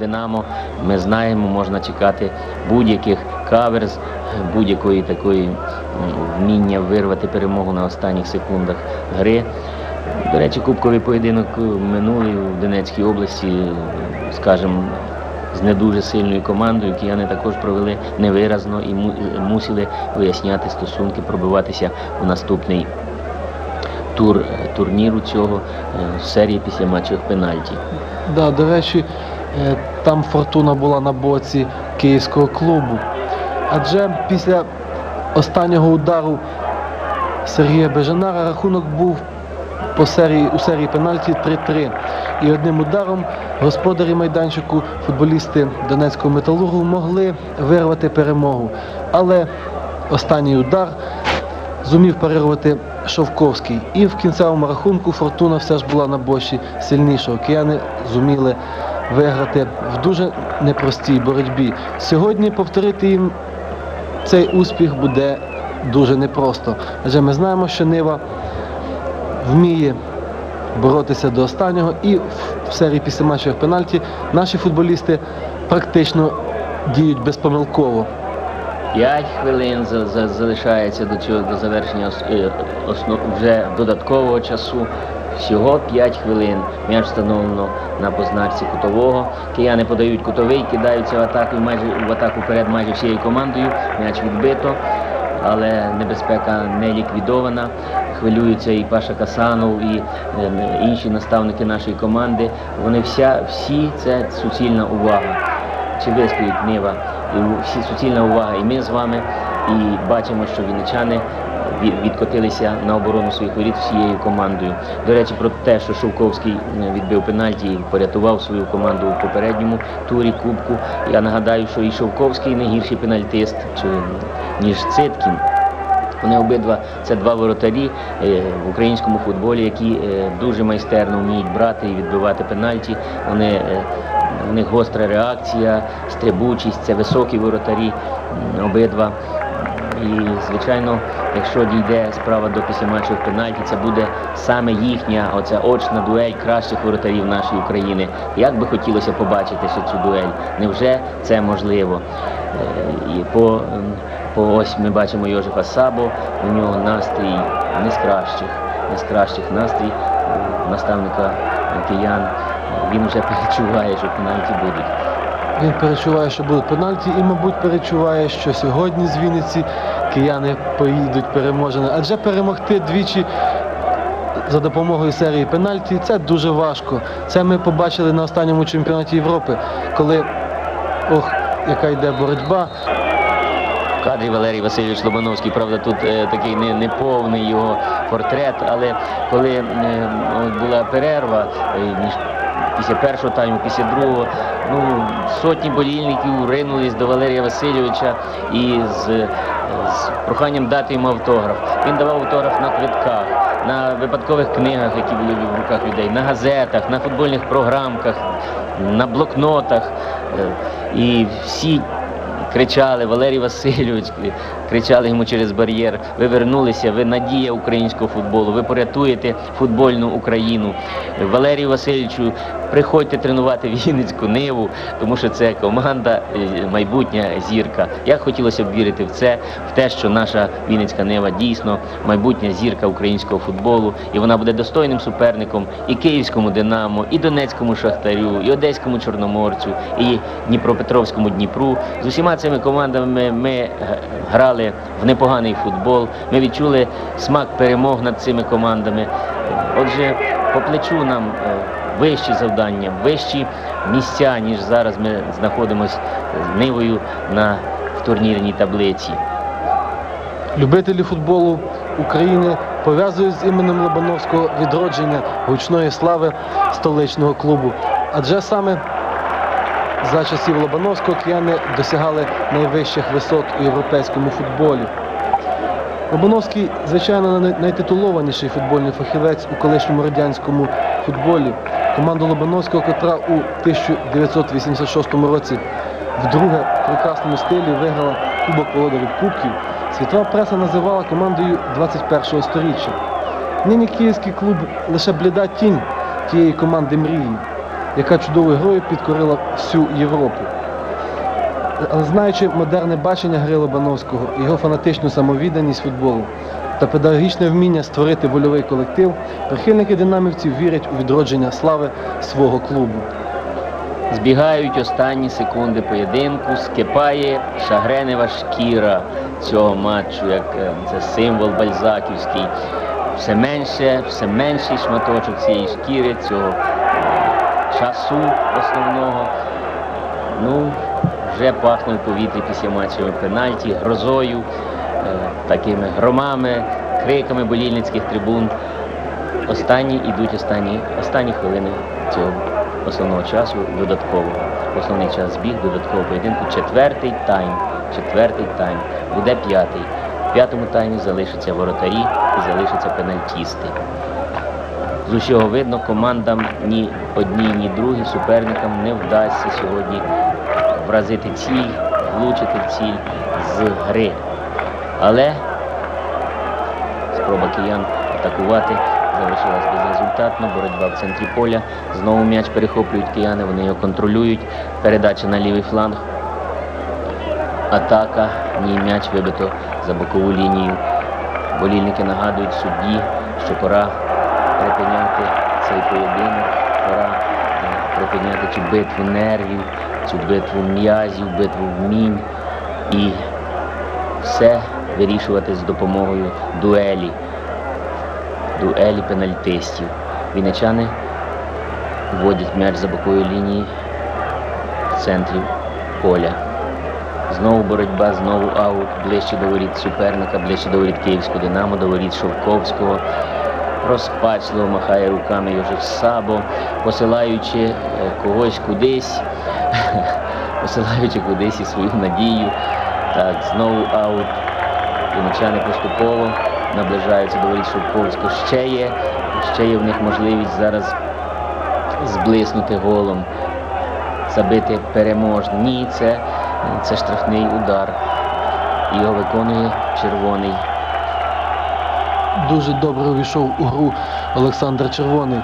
Динамо. Ми знаємо, можна чекати будь-яких каверз, будь-якої такої вміння вирвати перемогу на останніх секундах гри. До речі, кубковий поєдинок минулий у Донецькій області, скажімо, з не дуже сильною командою. Кияни також провели невиразно і мусили виясняти стосунки, пробиватися у наступний тур е, турніру цього е, серії після матчів пенальті. Да, до речі, там фортуна була на боці київського клубу. Адже після останнього удару Сергія Бежанара рахунок був по серії, у серії пенальті 3-3. І одним ударом господарі майданчику, футболісти Донецького металургу могли вирвати перемогу. Але останній удар зумів парирувати Шовковський. І в кінцевому рахунку фортуна все ж була на бочі сильнішого. Кияни зуміли виграти в дуже непростій боротьбі. Сьогодні повторити їм цей успіх буде дуже непросто. Адже ми знаємо, що Нива вміє боротися до останнього, і в серії після матчів пенальті наші футболісти практично діють безпомилково. П'ять хвилин за- за- залишається до цього до завершення е, вже додаткового часу. Всього 5 хвилин. М'яч встановлено на позначці кутового. Кияни подають кутовий, кидаються в атаку майже в атаку вперед майже всією командою. М'яч відбито, але небезпека не ліквідована. Хвилюються і Паша Касанов, і е, інші наставники нашої команди. Вони вся, всі це суцільна увага чи вистоїть Нива. І всі суцільна увага, і ми з вами, і бачимо, що вінничани ві- відкотилися на оборону своїх воріт всією командою. До речі, про те, що Шовковський е, відбив пенальті і порятував свою команду у попередньому турі Кубку. Я нагадаю, що і Шовковський не гірший пенальтист, ніж Циткін. Вони обидва це два воротарі е, в українському футболі, які е, дуже майстерно вміють брати і відбивати пенальті. Вони у них гостра реакція, стрибучість, це високі воротарі обидва. І, звичайно, якщо дійде справа до післяматчів пенальті, це буде саме їхня оця очна дуель кращих воротарів нашої України. Як би хотілося побачити ще цю дуель? Невже це можливо? Е, І по, ем, по ось ми бачимо Йожефа Сабо, у нього настрій не з кращих, не з кращих настрій наставника киян. Він вже перечуває, що пенальті будуть. Він перечуває, що будуть пенальті, і, мабуть, перечуває, що сьогодні з Вінниці кияни поїдуть переможені. Адже перемогти двічі за допомогою серії пенальті це дуже важко. Це ми побачили на останньому чемпіонаті Європи, коли ох, яка йде боротьба. Кадрі Валерій Васильович Лобановський, правда, тут е, такий не, не повний його портрет, але коли е, була перерва е, після першого тайму, після другого, ну сотні болільників ринулись до Валерія Васильовича і з, з проханням дати йому автограф. Він давав автограф на квитках, на випадкових книгах, які були в руках людей, на газетах, на футбольних програмках, на блокнотах. Е, І всі кричали Валерій Васильович, кричали йому через бар'єр. Ви вернулися, ви надія українського футболу, ви порятуєте футбольну Україну. Валерію Васильовичу, приходьте тренувати Вінницьку ниву, тому що це команда, е, майбутня зірка. Як хотілося б вірити в це, в те, що наша Вінницька нива дійсно майбутня зірка українського футболу, і вона буде достойним суперником і Київському Динамо, і Донецькому Шахтарю, і Одеському Чорноморцю, і Дніпропетровському Дніпру. З усіма цими командами ми е, грали в непоганий футбол. Ми відчули смак перемог над цими командами. Отже, по плечу нам е, вищі завдання, вищі місця, ніж зараз ми знаходимося з нивою на в турнірній таблиці. Любителі футболу України пов'язують з іменем Лобановського відродження гучної слави столичного клубу. Адже саме за часів Лобановського кияни досягали найвищих висот у європейському футболі. Лобановський, звичайно, найтитулованіший футбольний фахівець у колишньому радянському футболі. Команду Лобановського, котра у 1986 році вдруге в прекрасному стилі виграла Кубок Володарів Кубків, світова преса називала командою 21-го сторіччя. Нині київський клуб лише бліда тінь тієї команди мрії. Яка чудовою грою підкорила всю Європу. Знаючи модерне бачення гри Лобановського, його фанатичну самовідданість футболу та педагогічне вміння створити вольовий колектив, прихильники динамівців вірять у відродження слави свого клубу. Збігають останні секунди поєдинку, скипає шагренева шкіра цього матчу, як е, це символ бальзаківський. Все менше, все менший шматочок цієї шкіри, цього часу основного. Ну, вже пахне в повітрі після матчевими пенальті, грозою, е, такими громами, криками болільницьких трибун. Останні йдуть останні, останні хвилини цього основного часу додаткового. Основний час збіг додаткового поєдинку. Четвертий тайм. Четвертий тайм. Буде п'ятий. В п'ятому таймі залишаться воротарі і залишаться пенальтісти. З усього видно, командам ні одній, ні другій суперникам не вдасться сьогодні вразити ціль, влучити в ціль з гри. Але спроба киян атакувати залишилась безрезультатно. Боротьба в центрі поля. Знову м'яч перехоплюють кияни, вони його контролюють. Передача на лівий фланг. Атака. Ні, м'яч вибито за бокову лінію. Болільники нагадують судді, що пора припиняти цей поєдинок, пора е, припиняти цю битву нервів, цю битву м'язів, битву вмінь і все вирішувати з допомогою дуелі, дуелі пенальтистів. Вінничани вводять м'яч за бокової лінії в центрі поля. Знову боротьба, знову аут, ближче до воріт суперника, ближче до воріт Київського Динамо, до воріт Шовковського. Розпачливо махає руками Йожеф Сабо, посилаючи е, когось кудись, посилаючи кудись і свою надію. Так, знову аут. Вінничани поступово наближаються до Шовковського. Ще є, ще є в них можливість зараз зблиснути голом, забити переможний. Ні, це, це штрафний удар. Його виконує червоний. Дуже добре увійшов у гру Олександр Червоний.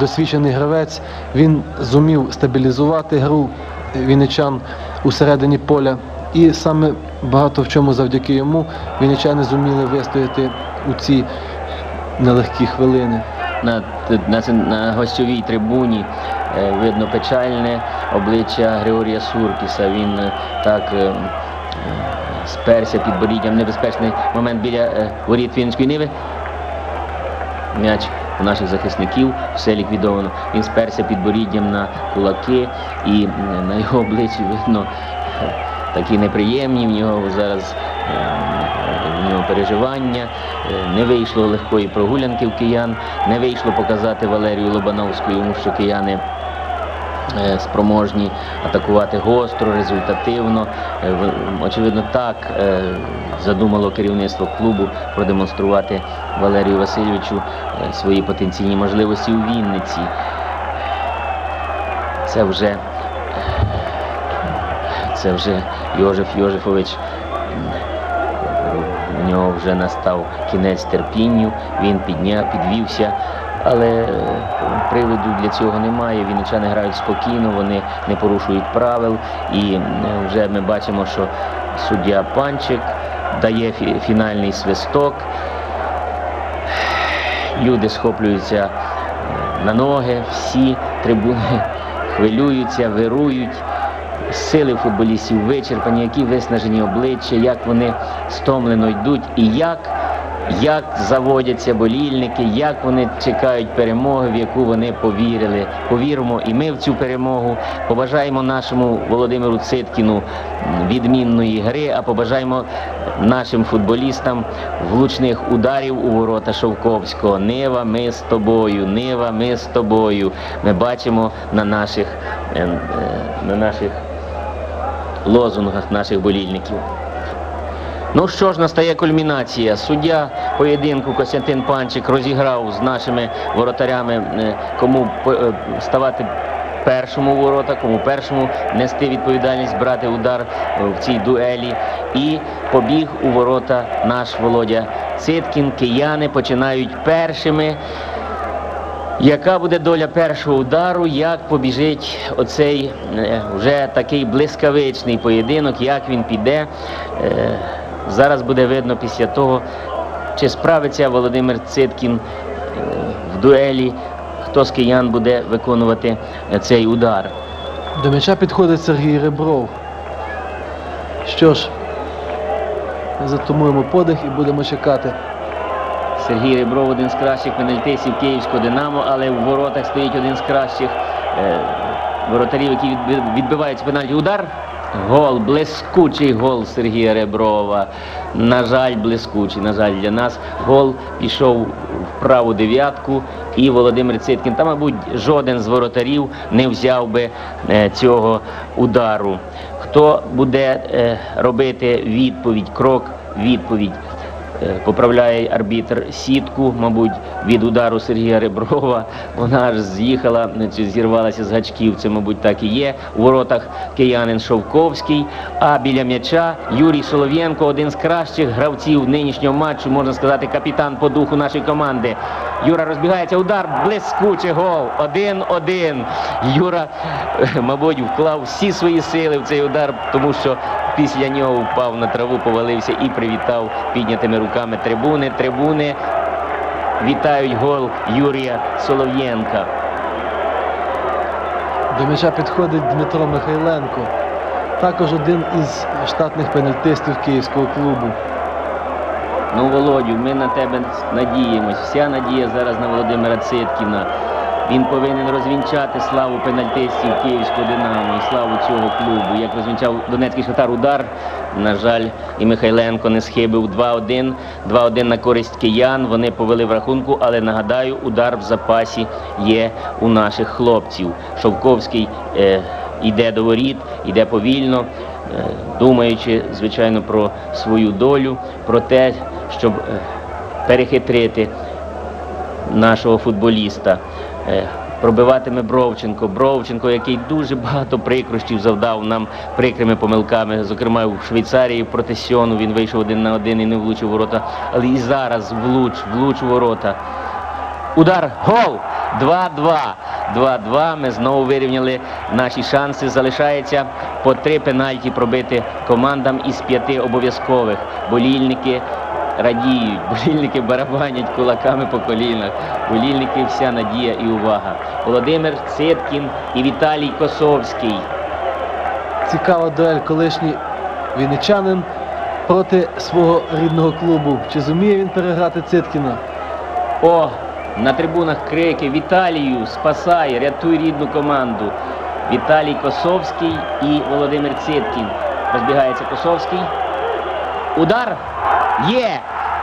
Досвідчений гравець. Він зумів стабілізувати гру вінничан у середині поля. І саме багато в чому завдяки йому вінничани зуміли вистояти у ці нелегкі хвилини. на, на, на гостьовій трибуні е, видно печальне обличчя Григорія Суркіса. Він е, так е, сперся під боріддям. Небезпечний момент біля воріт Вінницької Ниви. М'яч у наших захисників все ліквідовано. Він сперся під боріддям на кулаки, і на його обличчі видно такі неприємні. В нього зараз е, в нього переживання. Е, Не вийшло легкої прогулянки в киян, не вийшло показати Валерію Лобановську, йому що кияни. Е, Спроможні атакувати гостро, результативно. Е, Очевидно, так е, задумало керівництво клубу продемонструвати Валерію Васильовичу свої потенційні можливості у Вінниці. Це вже це вже Йожеф Йожефович. У нього вже настав кінець терпінню, він підняв, підвівся, але е, приводу для цього немає. Вінничани грають спокійно, вони не порушують правил. І вже ми бачимо, що суддя Панчик дає фінальний свисток. Люди схоплюються е, на ноги, всі трибуни хвилюються, вирують. Сили футболістів вичерпані, які виснажені обличчя, як вони стомлено йдуть, і як, як заводяться болільники, як вони чекають перемоги, в яку вони повірили. Повіримо і ми в цю перемогу. Побажаємо нашому Володимиру Циткіну відмінної гри, а побажаємо нашим футболістам влучних ударів у ворота Шовковського. Нива, ми з тобою, Нива, ми з тобою. Ми бачимо на наших, е, е, на наших лозунгах наших болільників. Ну що ж, настає кульмінація. Суддя поєдинку Костянтин Панчик розіграв з нашими воротарями, е, кому е, ставати першому ворота, кому першому нести відповідальність, брати удар е, в цій дуелі. І побіг у ворота наш Володя Циткін. Кияни починають першими. Яка буде доля першого удару, як побіжить оцей вже такий блискавичний поєдинок, як він піде. Зараз буде видно після того, чи справиться Володимир Циткін е, в дуелі, хто з киян буде виконувати е, цей удар. До м'яча підходить Сергій Ребров. Що ж, ми затумуємо подих і будемо чекати. Сергій Ребров один з кращих пенальтистів Київського Динамо, але в воротах стоїть один з кращих е, воротарів, які відби- відбивають пенальті. Удар. Гол, блискучий гол Сергія Реброва. На жаль, блискучий, на жаль, для нас. Гол пішов в праву дев'ятку і Володимир Циткін. Та, мабуть, жоден з воротарів не взяв би е, цього удару. Хто буде е, робити відповідь, крок, відповідь? Е, Поправляє арбітр сітку, мабуть, від удару Сергія Реброва. Вона аж з'їхала не, чи зірвалася з гачків. Це, мабуть, так і є. У воротах киянин Шовковський. А біля м'яча Юрій Солов'єнко, один з кращих гравців нинішнього матчу, можна сказати, капітан по духу нашої команди. Юра розбігається, удар, блискучий гол. Один-один. Юра, е, мабуть, вклав всі свої сили в цей удар, тому що після нього впав на траву, повалився і привітав піднятими руками трибуни. Трибуни вітають гол Юрія Солов'єнка. До м'яча підходить Дмитро Михайленко. Також один із штатних пенальтистів київського клубу. Ну, Володю, ми на тебе надіємось. Вся надія зараз на Володимира Циткіна. Він повинен розвінчати славу пенальтистів Київського Динамо і славу цього клубу. Як розвінчав Донецький Шахтар удар, на жаль, і Михайленко не схибив 2-1. 2-1 на користь киян. Вони повели в рахунку, але нагадаю, удар в запасі є у наших хлопців. Шовковський е, йде до воріт, йде повільно, е, думаючи, звичайно, про свою долю, про те, щоб е, перехитрити нашого футболіста. Е, Пробиватиме Бровченко. Бровченко, який дуже багато прикрощів завдав нам прикрими помилками. Зокрема, в Швейцарії проти Сьону він вийшов один на один і не влучив ворота. Але і зараз влуч, влуч ворота. Удар, гол! 2-2. 2-2. Ми знову вирівняли наші шанси. Залишається по три пенальті пробити командам із п'яти обов'язкових. Болільники радіють, болільники барабанять кулаками по колінах. Болільники вся надія і увага. Володимир Циткін і Віталій Косовський. Цікава дуель колишній вінничанин проти свого рідного клубу. Чи зуміє він переграти Циткіна? О, на трибунах крики Віталію, спасай, рятуй рідну команду. Віталій Косовський і Володимир Циткін. Розбігається Косовський. Удар є.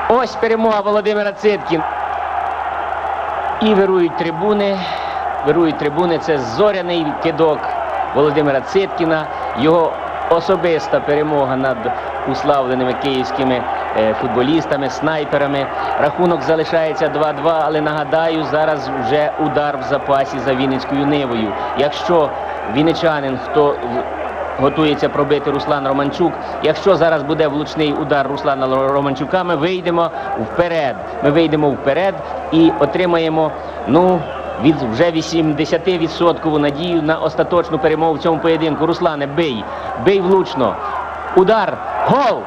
Ось перемога Володимира Циткін. І вирують трибуни. Вирують трибуни. Це зоряний кидок Володимира Циткіна. Його особиста перемога над уславленими київськими е, футболістами, снайперами. Рахунок залишається 2-2, але нагадаю, зараз вже удар в запасі за Вінницькою нивою. Якщо вінничанин, хто готується пробити Руслан Романчук. Якщо зараз буде влучний удар Руслана Романчука, ми вийдемо вперед. Ми вийдемо вперед і отримаємо ну, від вже 80% надію на остаточну перемогу в цьому поєдинку. Руслане, бий, бий влучно. Удар, гол!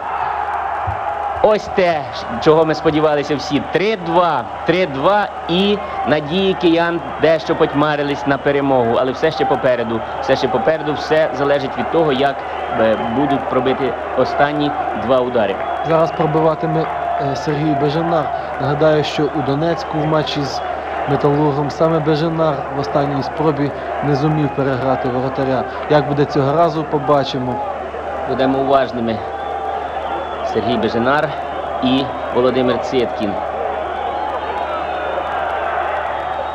Ось те, чого ми сподівалися всі. 3-2. 3-2 і надії киян дещо потьмарились на перемогу. Але все ще попереду. Все ще попереду, все залежить від того, як е, будуть пробити останні два удари. Зараз пробиватиме е, Сергій Бежанар. Нагадаю, що у Донецьку в матчі з Металургом саме Бежанар в останній спробі не зумів переграти воротаря. Як буде цього разу, побачимо. Будемо уважними. Сергій Беженар і Володимир Циткін.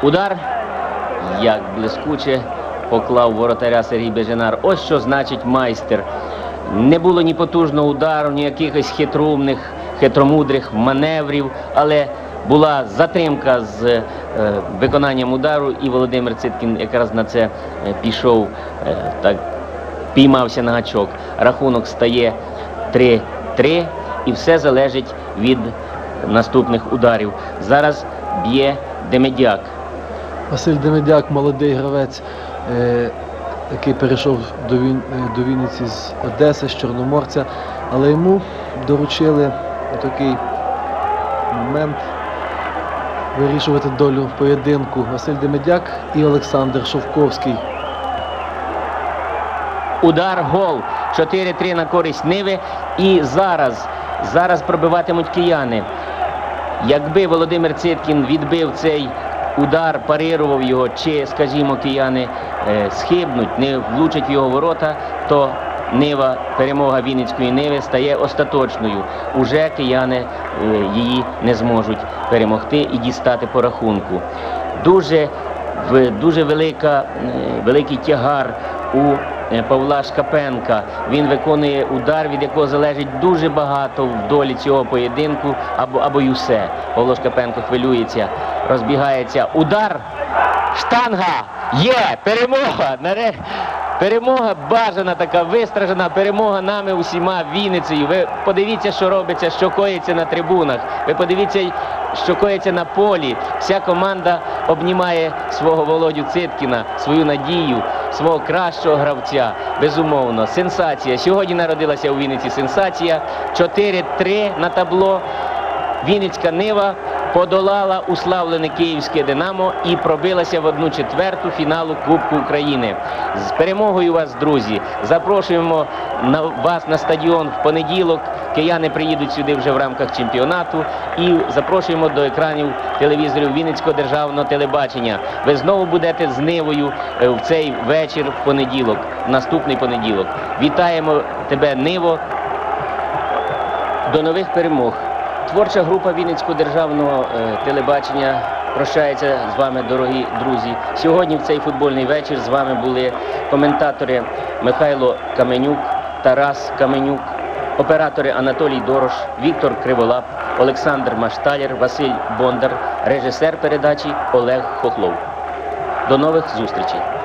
Удар. Як блискуче поклав воротаря Сергій Беженар. Ось що значить майстер. Не було ні потужного удару, ні якихось хитрумних, хитромудрих маневрів, але була затримка з е, виконанням удару, і Володимир Циткін якраз на це е, пішов е, так піймався на гачок. Рахунок стає 3-3 і все залежить від наступних ударів. Зараз б'є Демедяк. Василь Демидяк, молодий гравець, е, який перейшов до, Він, е, до Вінниці з Одеси, з Чорноморця, але йому доручили такий момент вирішувати долю поєдинку Василь Демидяк і Олександр Шовковський. Удар, гол. 4-3 на користь Ниви. І зараз, зараз пробиватимуть кияни. Якби Володимир Циткін відбив цей удар, парирував його, чи, скажімо, кияни е, схибнуть, не влучать в його ворота, то Нива, перемога Вінницької Ниви стає остаточною. Уже кияни е, її не зможуть перемогти і дістати по рахунку. Дуже, дуже велика, е, великий тягар у Павла Шкапенка. Він виконує удар, від якого залежить дуже багато в долі цього поєдинку, або, або й усе. Павло Шкапенко хвилюється, розбігається. Удар! Штанга! Є! Перемога! Перемога бажана така, вистражена перемога нами усіма Вінницею. Ви подивіться, що робиться, що коїться на трибунах. Ви подивіться, що коїться на полі. Вся команда обнімає свого Володю Циткіна, свою надію, свого кращого гравця. Безумовно, сенсація. Сьогодні народилася у Вінниці сенсація. 4-3 на табло. Вінницька Нива подолала уславлене київське Динамо і пробилася в одну четверту фіналу Кубку України. З перемогою вас, друзі, запрошуємо на вас на стадіон в понеділок. Кияни приїдуть сюди вже в рамках чемпіонату і запрошуємо до екранів телевізорів Вінницького державного телебачення. Ви знову будете з Нивою е, в цей вечір в понеділок, наступний понеділок. Вітаємо тебе, Ниво. До нових перемог. Творча група Вінницького державного е, телебачення прощається з вами, дорогі друзі. Сьогодні в цей футбольний вечір з вами були коментатори Михайло Каменюк, Тарас Каменюк, оператори Анатолій Дорош, Віктор Криволап, Олександр Машталєр, Василь Бондар, режисер передачі Олег Хохлов. До нових зустрічей!